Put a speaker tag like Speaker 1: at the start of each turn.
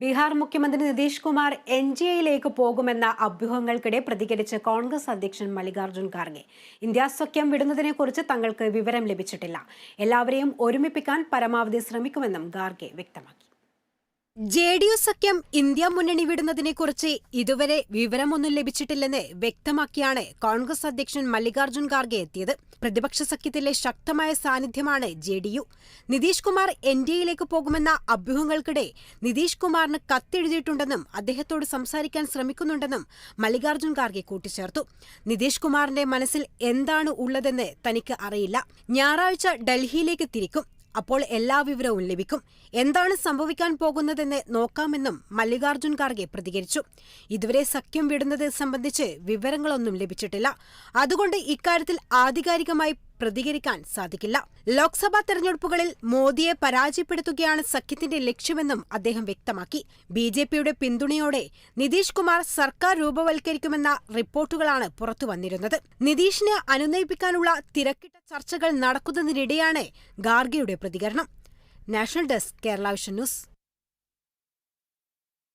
Speaker 1: ബീഹാർ മുഖ്യമന്ത്രി Nitish Kumar N G എയിലേക്ക് പോകുമെന്ന അഭ്യൂഹങ്ങൾക്കിടെ പ്രതികരിച്ച് കോൺഗ്രസ് അധ്യക്ഷൻ മല്ലികാർജുൻ ഖാർഗെ. ഇന്ത്യ സഖ്യം വിടുന്നതിനെക്കുറിച്ച് തങ്ങൾക്ക് വിവരം ലഭിച്ചിട്ടില്ല. എല്ലാവരെയും ഒരുമിപ്പിക്കാൻ പരമാവധി ശ്രമിക്കുമെന്നും ഖാർഗെ വ്യക്തമാക്കി. ജെ ഡി യു സഖ്യം ഇന്ത്യ മുന്നണി വിടുന്നതിനെക്കുറിച്ച് ഇതുവരെ വിവരമൊന്നും ലഭിച്ചിട്ടില്ലെന്ന് വ്യക്തമാക്കിയാണ് കോൺഗ്രസ് അധ്യക്ഷൻ മല്ലികാർജുൻ ഖാർഗെ എത്തിയത്. പ്രതിപക്ഷ സഖ്യത്തിലെ ശക്തമായ സാന്നിധ്യമാണ് J D U. Nitish Kumar N D എയിലേക്ക് പോകുമെന്ന അഭ്യൂഹങ്ങൾക്കിടെ നിതീഷ് കുമാറിന് കത്തെഴുതിയിട്ടുണ്ടെന്നും അദ്ദേഹത്തോട് സംസാരിക്കാൻ ശ്രമിക്കുന്നുണ്ടെന്നും മല്ലികാർജുൻ ഖാർഗെ കൂട്ടിച്ചേർത്തു. നിതീഷ് കുമാറിന്റെ മനസ്സിൽ എന്താണ് ഉള്ളതെന്ന് തനിക്ക് അറിയില്ല. ഞായറാഴ്ച ഡൽഹിയിലേക്ക് തിരിക്കും. അപ്പോൾ എല്ലാ വിവരവും ലഭിക്കും. എന്താണ് സംഭവിക്കാൻ പോകുന്നതെന്ന് നോക്കാമെന്നും മല്ലികാർജുൻ ഖാർഗെ പ്രതികരിച്ചു. ഇതുവരെ സഖ്യം വിടുന്നത് സംബന്ധിച്ച് വിവരങ്ങളൊന്നും ലഭിച്ചിട്ടില്ല. അതുകൊണ്ട് ഇക്കാര്യത്തിൽ ആധികാരികമായി പ്രതികരിക്കാൻ സാധിക്കില്ല. ലോക്സഭാ തെരഞ്ഞെടുപ്പുകളിൽ മോദിയെ പരാജയപ്പെടുത്തുകയാണ് സഖ്യത്തിന്റെ ലക്ഷ്യമെന്നും അദ്ദേഹം വ്യക്തമാക്കി. ബി ജെ പിയുടെ പിന്തുണയോടെ നിതീഷ് കുമാർ സർക്കാർ രൂപവൽക്കരിക്കുമെന്ന റിപ്പോർട്ടുകളാണ് പുറത്തുവന്നിരുന്നത് നിതീഷിനെ അനുനയിപ്പിക്കാനുള്ള തിരക്കിട്ട ചർച്ചകൾ നടക്കുന്നതിനിടെയാണ് ഗാർഗയുടെ പ്രതികരണം. National desk Kerala vision news.